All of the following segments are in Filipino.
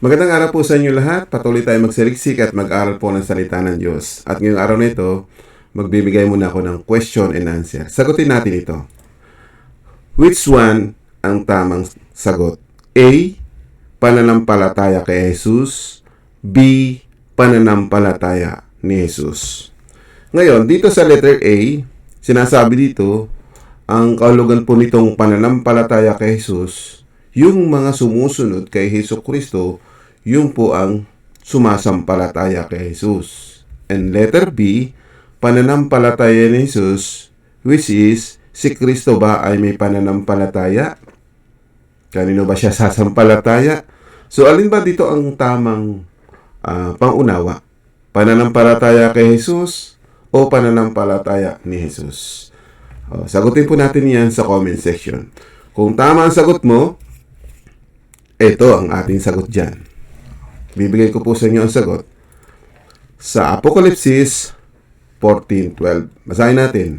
Magandang araw po sa inyo lahat. Patuloy tayo magsaliksik at mag-aral po ng salita ng Diyos. At ngayong araw na ito, magbibigay muna ako ng question and answer. Sagutin natin ito. Which one ang tamang sagot? A. Pananampalataya kay Jesus. B. Pananampalataya ni Jesus. Ngayon, dito sa letter A, sinasabi dito, ang kahulugan po nitong pananampalataya kay Jesus, yung mga sumusunod kay Hesus Kristo, yung po ang sumasampalataya kay Jesus. And letter B, pananampalataya ni Jesus, which is, si Kristo ba ay may pananampalataya? Kanino ba siya sasampalataya? So, alin ba dito ang tamang ah, pangunawa? Pananampalataya kay Jesus o pananampalataya ni Jesus? Oh, sagutin po natin yan sa comment section. Kung tama ang sagot mo, ito ang ating sagot dyan. Bibigay ko po sa inyo ang sagot. Sa Apokalipsis 14.12. Basahin natin.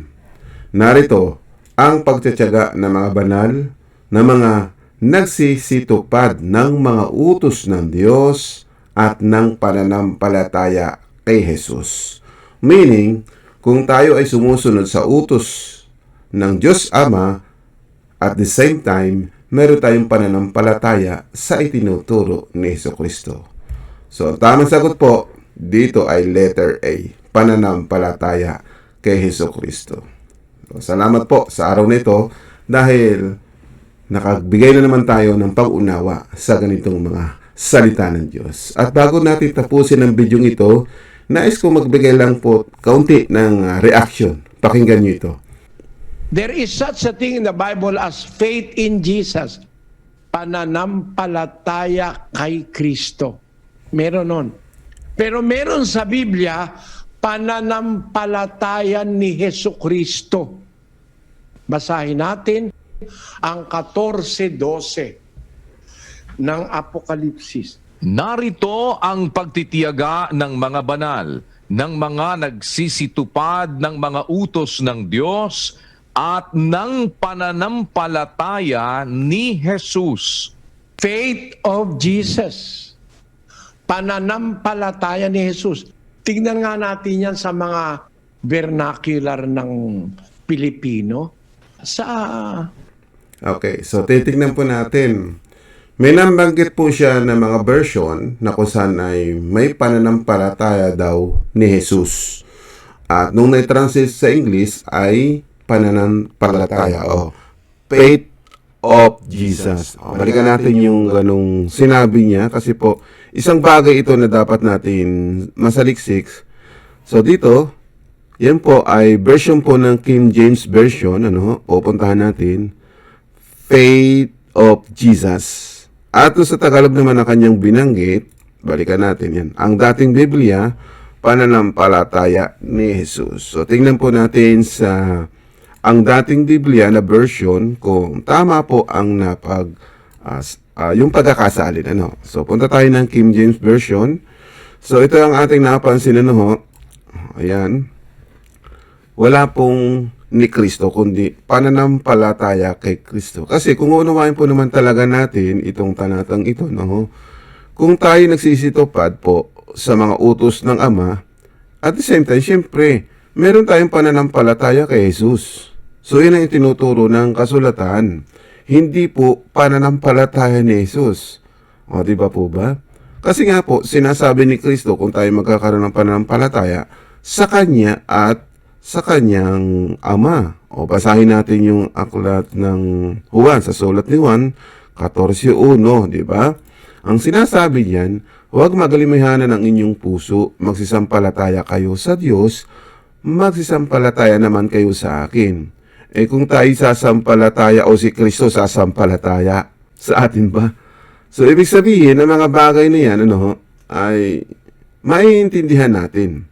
Narito ang pagtsatsaga ng mga banal na mga nagsisitupad ng mga utos ng Diyos at ng pananampalataya kay Jesus. Meaning, kung tayo ay sumusunod sa utos ng Diyos Ama, at the same time, meron tayong pananampalataya sa itinuturo ni Hesus Kristo. So, ang tamang sagot po dito ay letter A, pananampalataya kay Hesus Kristo. So, salamat po sa araw na ito dahil nakagbigay na naman tayo ng pag-unawa sa ganitong mga salita ng Diyos. At bago natin tapusin ang video ito, nais ko magbigay lang po kaunti ng ah, reaction. Pakinggan niyo ito. There is such a thing in the Bible as faith in Jesus. Pananampalataya kay Kristo. Meron nun. Pero meron sa Biblia, pananampalataya ni Heso Kristo. Basahin natin ang 14.12 ng Apokalipsis. Narito ang pagtitiyaga ng mga banal, ng mga nagsisitupad ng mga utos ng Diyos at ng pananampalataya ni Jesus. Faith of Jesus. Pananampalataya ni Jesus. Tingnan nga natin yan sa mga vernacular ng Pilipino. Sa Okay, so titignan po natin. May nabanggit po siya ng mga version na kung saan ay may pananampalataya daw ni Jesus. At nung na-translate sa English ay pananampalataya o faith of Jesus. O, balikan natin yung ganong sinabi niya kasi po isang bagay ito na dapat natin masaliksik. So dito, yan po ay version po ng King James Version, ano, pupuntahan natin. Faith of Jesus. At sa Tagalog naman na kanyang binanggit, balikan natin yan. Ang dating Biblia, pananampalataya ni Jesus. So tingnan po natin sa ang dating Biblia na version kung tama po ang napag s- ah, yung pagkakasalin ano. So punta tayo ng King James version. So ito ang ating napansin ano ho. Ayan wala pong ni Kristo, kundi pananampalataya kay Kristo. Kasi kung unawain po naman talaga natin itong tanatang ito, no? kung tayo nagsisitupad po sa mga utos ng Ama, at the same time, syempre, meron tayong pananampalataya kay Jesus. So, yun ang itinuturo ng kasulatan. Hindi po pananampalataya ni Jesus. O, di ba po ba? Kasi nga po, sinasabi ni Kristo kung tayo magkakaroon ng pananampalataya sa Kanya at sa Kanyang Ama. O basahin natin yung aklat ng Juan, sa sulat ni Juan, 14.1, di ba? Ang sinasabi niyan, huwag magalimahanan ang inyong puso, magsisampalataya kayo sa Diyos, magsisampalataya naman kayo sa akin. Eh kung tayo sasampalataya o si Kristo sasampalataya sa atin ba? So, ibig sabihin, ang mga bagay na yan, ano, ay maiintindihan natin.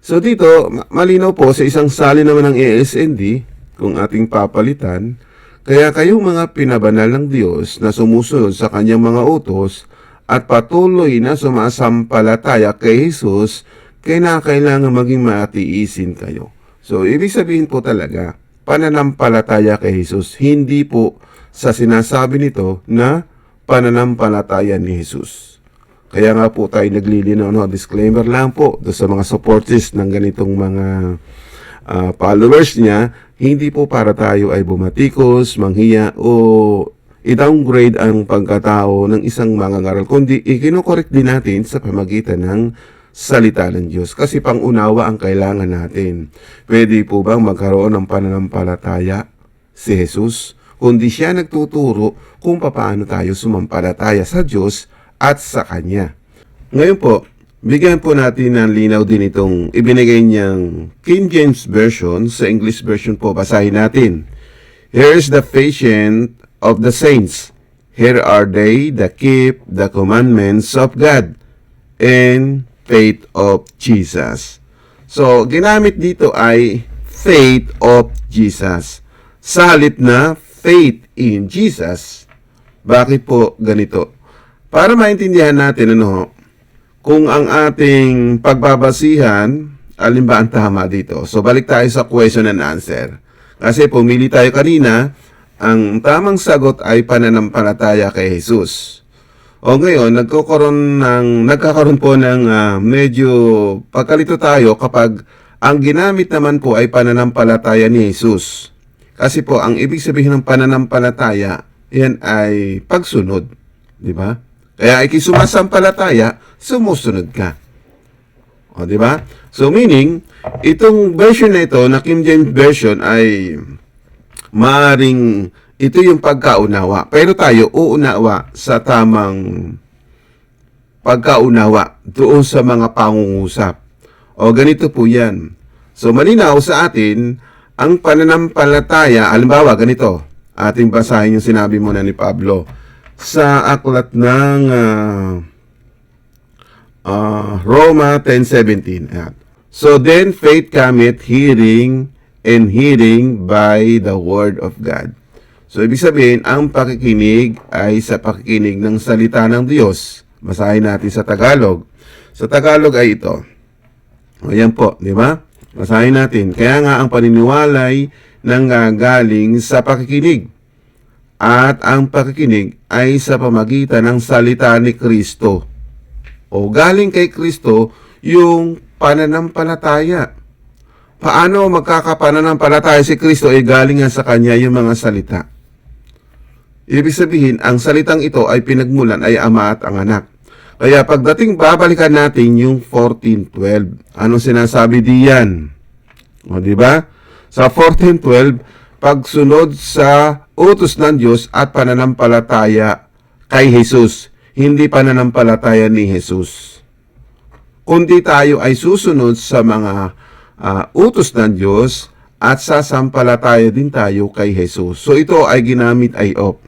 So, dito, ma- malinaw po sa isang sali naman ng ASND, kung ating papalitan, kaya kayong mga pinabanal ng Diyos na sumusunod sa kanyang mga utos at patuloy na sumasampalataya kay Jesus, kailangan maging matiisin kayo. So, ibig sabihin po talaga, pananampalataya kay Jesus, hindi po sa sinasabi nito na pananampalataya ni Jesus. Kaya nga po tayo naglilinaw, no? disclaimer lang po do sa mga supporters ng ganitong mga ah, followers niya, hindi po para tayo ay bumatikos, manghiya o i-downgrade ang pagkatao ng isang mangangaral, kundi ikinokorek din natin sa pamagitan ng salita ng Diyos. Kasi pangunawa ang kailangan natin. Pwede po bang magkaroon ng pananampalataya si Jesus? Kundi siya nagtuturo kung paano tayo sumampalataya sa Diyos at sa Kanya. Ngayon po, bigyan po natin ng linaw din itong ibinigay niyang King James Version. Sa English Version po, basahin natin. Here is the patient of the saints. Here are they that keep the commandments of God and faith of Jesus. So, ginamit dito ay faith of Jesus. Sa halip na faith in Jesus. Bakit po ganito? Para maintindihan natin ano, kung ang ating pagbabasihan, alin ba ang tama dito? So, balik tayo sa question and answer. Kasi pumili tayo kanina, ang tamang sagot ay pananampalataya kay Jesus. O ngayon, nagkakaroon ng, nagkakaroon po ng ah, medyo pagkalito tayo kapag ang ginamit naman po ay pananampalataya ni Jesus. Kasi po, ang ibig sabihin ng pananampalataya, yan ay pagsunod. Di ba? Kaya ikisumasampalataya, sumusunod ka. O, di ba? So, meaning, itong version na ito, na King James Version, ay maaring ito yung pagkaunawa. Pero tayo uunawa sa tamang pagkaunawa doon sa mga pangungusap. O ganito po yan. So malinaw sa atin, ang pananampalataya, halimbawa ganito, ating basahin yung sinabi mo na ni Pablo sa aklat ng ah, ah, Roma 10.17. Ayan. So then faith cometh hearing and hearing by the word of God. So, ibig sabihin, ang pakikinig ay sa pakikinig ng salita ng Diyos. Basahin natin sa Tagalog. Sa Tagalog ay ito. Ayan po, di ba? Basahin natin. Kaya nga ang paniniwalay nanggagaling sa pakikinig. At ang pakikinig ay sa pamagitan ng salita ni Kristo. O galing kay Kristo yung pananampalataya. Paano magkakapananampalataya si Kristo ay galing nga sa Kanya yung mga salita. Ibig sabihin, ang salitang ito ay pinagmulan ay ama at ang anak. Kaya pagdating babalikan natin yung 14.12. Anong sinasabi diyan? O, di ba? Sa 14.12, pagsunod sa utos ng Diyos at pananampalataya kay Jesus. Hindi pananampalataya ni Jesus. Kundi tayo ay susunod sa mga ah, utos ng Diyos at sasampalataya din tayo kay Jesus. So ito ay ginamit ay of.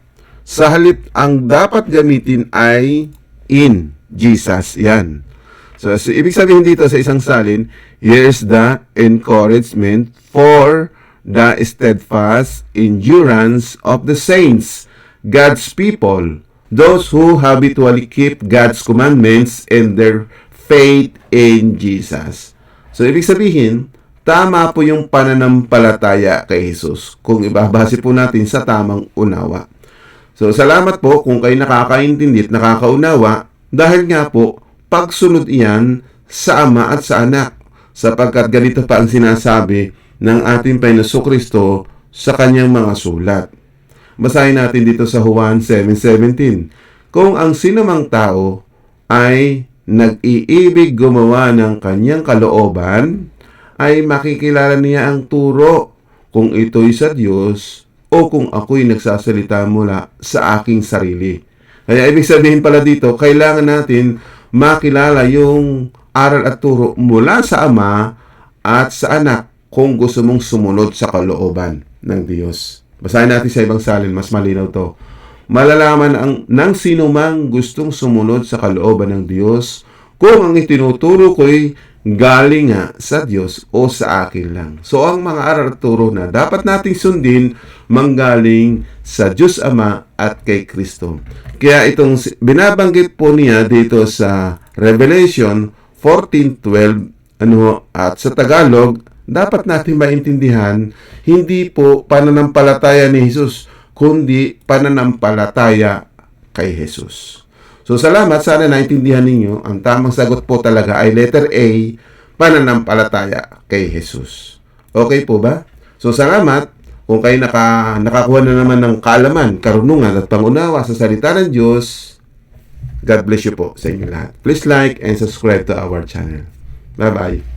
Sa halip, ang dapat gamitin ay in Jesus. Yan. So, so, ibig sabihin dito sa isang salin, here's the encouragement for the steadfast endurance of the saints, God's people, those who habitually keep God's commandments and their faith in Jesus. So, ibig sabihin, tama po yung pananampalataya kay Jesus kung ibabase po natin sa tamang unawa. So, salamat po kung kayo nakakaintindi at nakakaunawa dahil nga po, pagsunod iyan sa Ama at sa Anak sapagkat ganito pa ang sinasabi ng ating Panginoon Kristo sa kanyang mga sulat. Basahin natin dito sa Juan 7.17. Kung ang sinumang tao ay nag-iibig gumawa ng kanyang kalooban, ay makikilala niya ang turo kung ito'y sa Diyos o kung ako'y nagsasalita mula sa aking sarili. Kaya ibig sabihin pala dito, kailangan natin makilala yung aral at turo mula sa Ama at sa Anak kung gusto mong sumunod sa kalooban ng Diyos. Basahin natin sa ibang salin, mas malinaw to. Malalaman ang ng sino mang gustong sumunod sa kalooban ng Diyos kung ang itinuturo ko'y galing nga sa Diyos o sa akin lang. So ang mga aral at na dapat nating sundin manggaling sa Diyos Ama at kay Kristo. Kaya itong binabanggit po niya dito sa Revelation 14.12 ano, at sa Tagalog, dapat natin maintindihan, hindi po pananampalataya ni Jesus, kundi pananampalataya kay Jesus. So salamat, sana naintindihan ninyo. Ang tamang sagot po talaga ay letter A, pananampalataya kay Jesus. Okay po ba? So salamat kung kayo naka, nakakuha na naman ng kaalaman, karunungan at pangunawa sa salita ng Diyos. God bless you po sa inyo lahat. Please like and subscribe to our channel. Bye-bye.